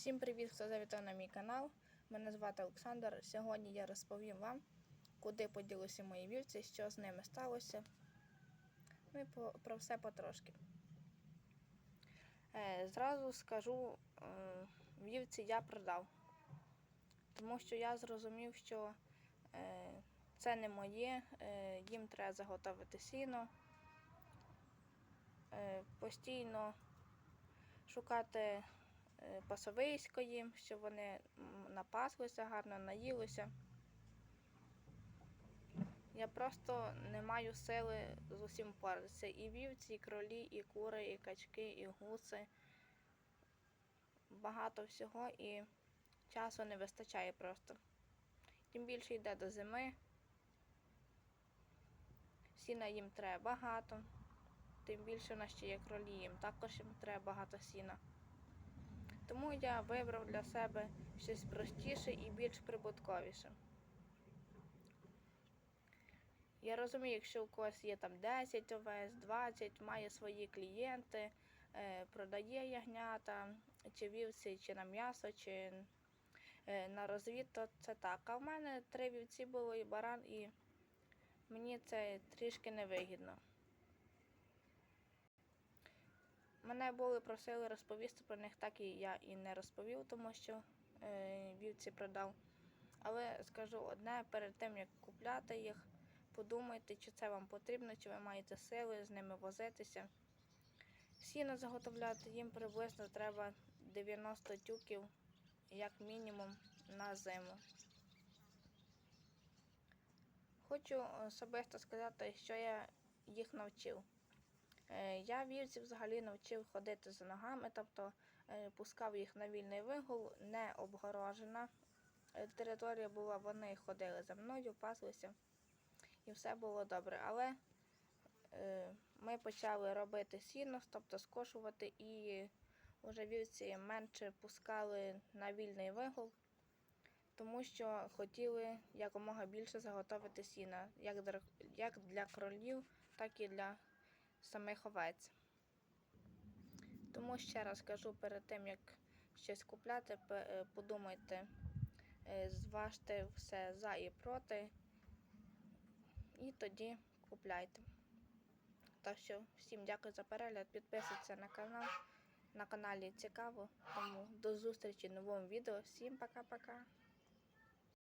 Всім привіт, хто завітав на мій канал. Мене звати Олександр. Сьогодні я розповім вам, куди поділися мої вівці, що з ними сталося. Ну і про все потрошки. Е, зразу скажу, е, вівці я продав. Тому що я зрозумів, що е, це не моє, е, їм треба заготовити сіно. Е, постійно шукати е, пасовисько їм, щоб вони напаслися, гарно наїлися. Я просто не маю сили з усім впоратися. І вівці, і кролі, і кури, і качки, і гуси. Багато всього і часу не вистачає просто. Тим більше йде до зими. Сіна їм треба багато. Тим більше в нас ще є кролі, їм також їм треба багато сіна. Тому я вибрав для себе щось простіше і більш прибутковіше. Я розумію, якщо у когось є там 10 овець, 20, має свої клієнти, е, продає ягнята, чи вівці, чи на м'ясо, чи е, на розвід, то це так. А в мене три вівці було і баран, і мені це трішки невигідно. Мене були просили розповісти про них, так і я і не розповів, тому що е, вівці продав. Але скажу одне, перед тим як купляти їх, подумайте, чи це вам потрібно, чи ви маєте сили з ними возитися. Сіно заготовляти їм приблизно треба 90 тюків, як мінімум, на зиму. Хочу особисто сказати, що я їх навчив. Е, Я вівців взагалі навчив ходити за ногами, тобто е, пускав їх на вільний вигул, не обгорожена. Е, Територія була, вони ходили за мною, паслися, і все було добре. Але ми почали робити сіно, тобто скошувати, і вже вівці менше пускали на вільний вигул, тому що хотіли якомога більше заготовити сіна, як для кролів, так і для самих овець. Тому ще раз кажу, перед тим як щось купляти, е, подумайте, е, зважте все за і проти, і тоді купляйте. Так що всім дякую за перегляд, підписуйтесь на канал. На каналі цікаво, тому до зустрічі в новому відео. Всім пока-пока.